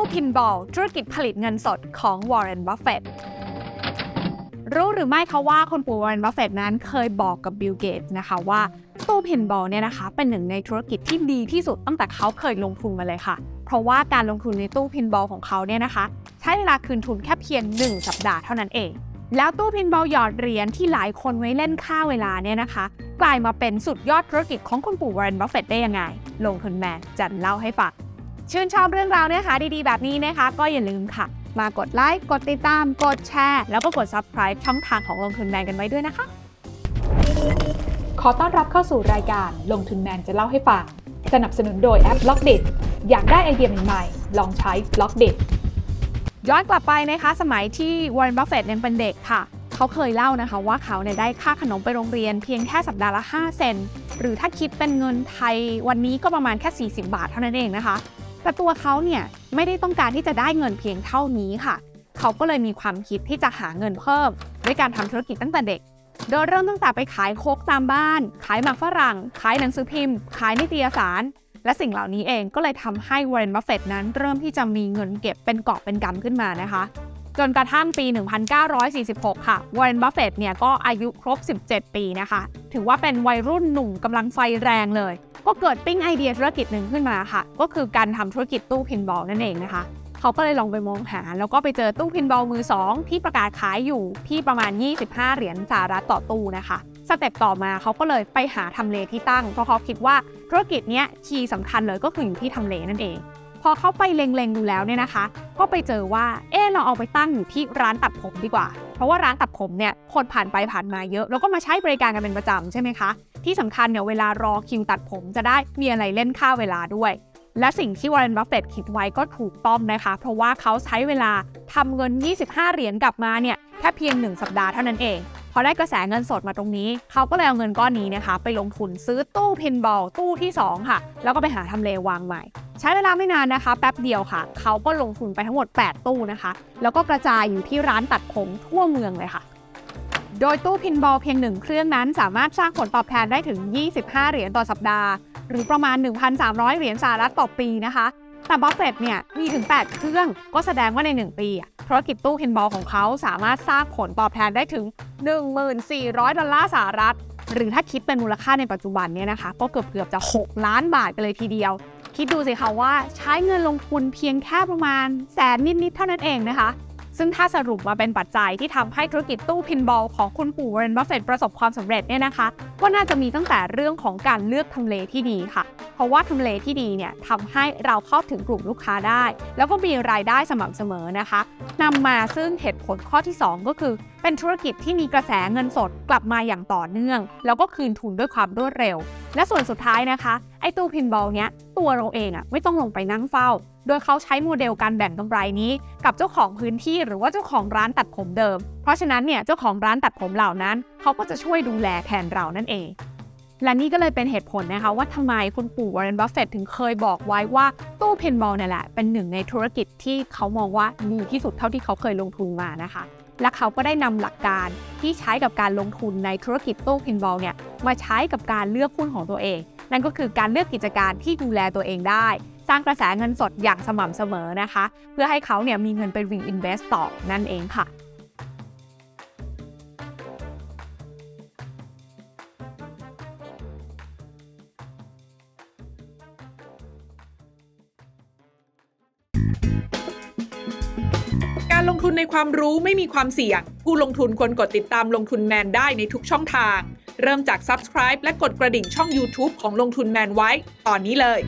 ตู้พินบอลธุรกิจผลิตเงินสดของวอร์เรนบัฟเฟตรู้หรือไม่คะว่าคุณปู่วอร์เรนบัฟเฟตนั้นเคยบอกกับบิลเกตนะคะว่าตู้พินบอลเนี่ยนะคะ เป็นหนึ่งในธุรกิจที่ดีที่สุดตั้งแต่เขาเคยลงทุนมาเลยค่ะ เพราะว่าการลงทุนในตู้พินบอลของเขาเนี่ยนะคะ ใช้เวลาคืนทุนแค่เพียง 1 สัปดาห์เท่านั้นเองแล้วตู้พินบอลหยอดเหรียญที่หลายคนไว้เล่นค่าเวลาเนี่ยนะคะ กลายมาเป็นสุดยอดธุรกิจของคุณปู่วอร์เรนบัฟเฟตได้ยังไง ลงทุนแมนจะเล่าให้ฟัง ชื่นชอบเรื่องราวเนื้อหาดีๆ แบบนี้นะคะ ก็อย่าลืมค่ะ มากดไลค์ กดติดตาม กดแชร์ แล้วก็กด subscribe ช่องทางของลงทุนแมนกันไว้ด้วยนะคะ ขอต้อนรับเข้าสู่รายการลงทุนแมนจะเล่าให้ฟัง สนับสนุนโดยแอป b ล็อกเด็อยากได้ไอเดียใหม่ๆ ลองใช้ b ล็อกเด็ย้อนกลับไปนะคะ สมัยที่วอร์เรนบัฟเฟตยังเป็นเด็กค่ะ เขาเคยเล่านะคะว่าเขาเนี่ยได้ค่าขนมไปโรงเรียนเพียงแค่สัปดาห์ละ 5 เซนต์หรือถ้าคิดเป็นเงินไทยวันนี้ก็ประมาณแค่ 40 บาทเท่านั้นเองนะคะ แต่ตัวเขาเนี่ยไม่ได้ต้องการที่จะได้เงินเพียงเท่านี้ค่ะ เขาก็เลยมีความคิดที่จะหาเงินเพิ่ม ด้วยการทำธุรกิจตั้งแต่เด็ก โดยเริ่มตั้งแต่ไปขายโคกตามบ้าน ขายหมากฝรั่ง ขายหนังสือพิมพ์ ขายนิตยสาร และสิ่งเหล่านี้เองก็เลยทำให้วอร์เรนบัฟเฟตนั้น เริ่มที่จะมีเงินเก็บเป็นกอบเป็นกำขึ้นมานะคะ จนกระทั่งปี 1946 ค่ะวอร์เรนบัฟเฟตเนี่ยก็อายุครบ 17 ปีนะคะ ถือว่าเป็นวัยรุ่นหนุ่มกำลังไฟแรงเลย ก็เกิดปิ้งไอเดียธุรกิจหนึ่งขึ้นมาค่ะ ก็คือการทำธุรกิจตู้พินบอลนั่นเองนะคะ เขาก็เลยลองไปมองหา แล้วก็ไปเจอตู้พินบอลมือ 2 ที่ประกาศขายอยู่ที่ประมาณ 25 เหรียญสหรัฐต่อตู้นะคะสเต็ปต่อมาเขาก็เลยไปหาทำเลที่ตั้ง เพราะเขาคิดว่าธุรกิจนี้คีย์สำคัญเลยก็คืออยู่ที่ทำเลนั่นเอง พอเข้าไปเล็งๆดูแล้วเนี่ยนะคะ ก็ไปเจอว่าเออเราเอาไปตั้งอยู่ที่ร้านตัดผมดีกว่า เพราะว่าร้านตัดผมเนี่ยคนผ่านไปผ่านมาเยอะ แล้วก็มาใช้บริการกันเป็นประจำใช่ไหมคะ ที่สำคัญเนี่ยเวลารอคิวตัดผมจะได้มีอะไรเล่นค่าเวลาด้วยและสิ่งที่วอร์เรนบัฟเฟตคิดไว้ก็ถูกต้องนะคะ เพราะว่าเขาใช้เวลาทำเงิน 25 เหรียญกลับมาเนี่ย แค่เพียง 1 สัปดาห์เท่านั้นเอง พอได้กระแสเงินสดมาตรงนี้ เขาก็เลยเอาเงินก้อนนี้นะคะ ไปลงทุนซื้อตู้พินบอลตู้ที่ 2 ค่ะ แล้วก็ไปหาทำเลวางใหม่ ใช้เวลาไม่นานนะคะ แป๊บเดียวค่ะ เขาก็ลงทุนไปทั้งหมด 8 ตู้นะคะ แล้วก็กระจายอยู่ที่ร้านตัดผมทั่วเมืองเลยค่ะโดยตู้พินบอลเพียงหนึ่งเครื่องนั้นสามารถสร้างผลตอบแทนได้ถึง 25 เหรียญต่อสัปดาห์ หรือประมาณ 1,300 เหรียญสหรัฐต่อปีนะคะ แต่บัฟเฟตเนี่ยมีถึง 8 เครื่อง ก็แสดงว่าใน 1 ปีธุรกิจตู้พินบอลของเขาสามารถสร้างผลตอบแทนได้ถึง 1,400 ดอลลาร์สหรัฐ หรือถ้าคิดเป็นมูลค่าในปัจจุบันเนี่ยนะคะ ก็เกือบเกือบๆจะ 6 ล้านบาทกันเลยทีเดียว คิดดูสิคะว่าใช้เงินลงทุนเพียงแค่ประมาณแสนนิดๆเท่านั้นเองนะคะ ซึ่งถ้าสรุปมาเป็นปัจจัยที่ทำให้ธุรกิจตู้พินบอลของคุณปู่วอร์เรนบัฟเฟตประสบความสำเร็จเนี่ยนะคะ ก็น่าจะมีตั้งแต่เรื่องของการเลือกทำเลที่ดีค่ะ เพราะว่าทำเลที่ดีเนี่ยทำให้เราเข้าถึงกลุ่มลูกค้าได้ แล้วก็มีรายได้สม่ำเสมอนะคะนำมาซึ่งเหตุผลข้อที่ 2 ก็คือ เป็นธุรกิจที่มีกระแสเงินสดกลับมาอย่างต่อเนื่อง แล้วก็คืนทุนด้วยความรวดเร็ว และส่วนสุดท้ายนะคะ ไอ้ตู้พินบอลเนี้ยตัวเราเองอะไม่ต้องลงไปนั่งเฝ้า โดยเขาใช้โมเดลการแบ่งกำไรนี้ กับเจ้าของพื้นที่หรือว่าเจ้าของร้านตัดผมเดิม เพราะฉะนั้นเนี่ยเจ้าของร้านตัดผมเหล่านั้น เขาก็จะช่วยดูแลแทนเรานั่นเอง และนี่ก็เลยเป็นเหตุผลนะคะว่าทำไมคุณปู่วอร์เรนบัฟเฟตถึงเคยบอกไว้ว่าตู้เพนบอลเนี่ยแหละเป็นหนึ่งในธุรกิจที่เขามองว่าดีที่สุดเท่าที่เขาเคยลงทุนมานะคะและเขาก็ได้นำหลักการที่ใช้กับการลงทุนในธุรกิจตู้พินบอลเนี่ยมาใช้กับการเลือกหุ้นของตัวเอง นั่นก็คือการเลือกกิจการที่ดูแลตัวเองได้ สร้างกระแสเงินสดอย่างสม่ำเสมอนะคะ เพื่อให้เขาเนี่ยมีเงินไป reinvest ต่อนั่นเองค่ะการลงทุนในความรู้ไม่มีความเสี่ยง ผู้ลงทุนควรกดติดตามลงทุนแมนได้ในทุกช่องทาง เริ่มจาก Subscribe และกดกระดิ่งช่อง YouTube ของลงทุนแมนไว้ ตอนนี้เลย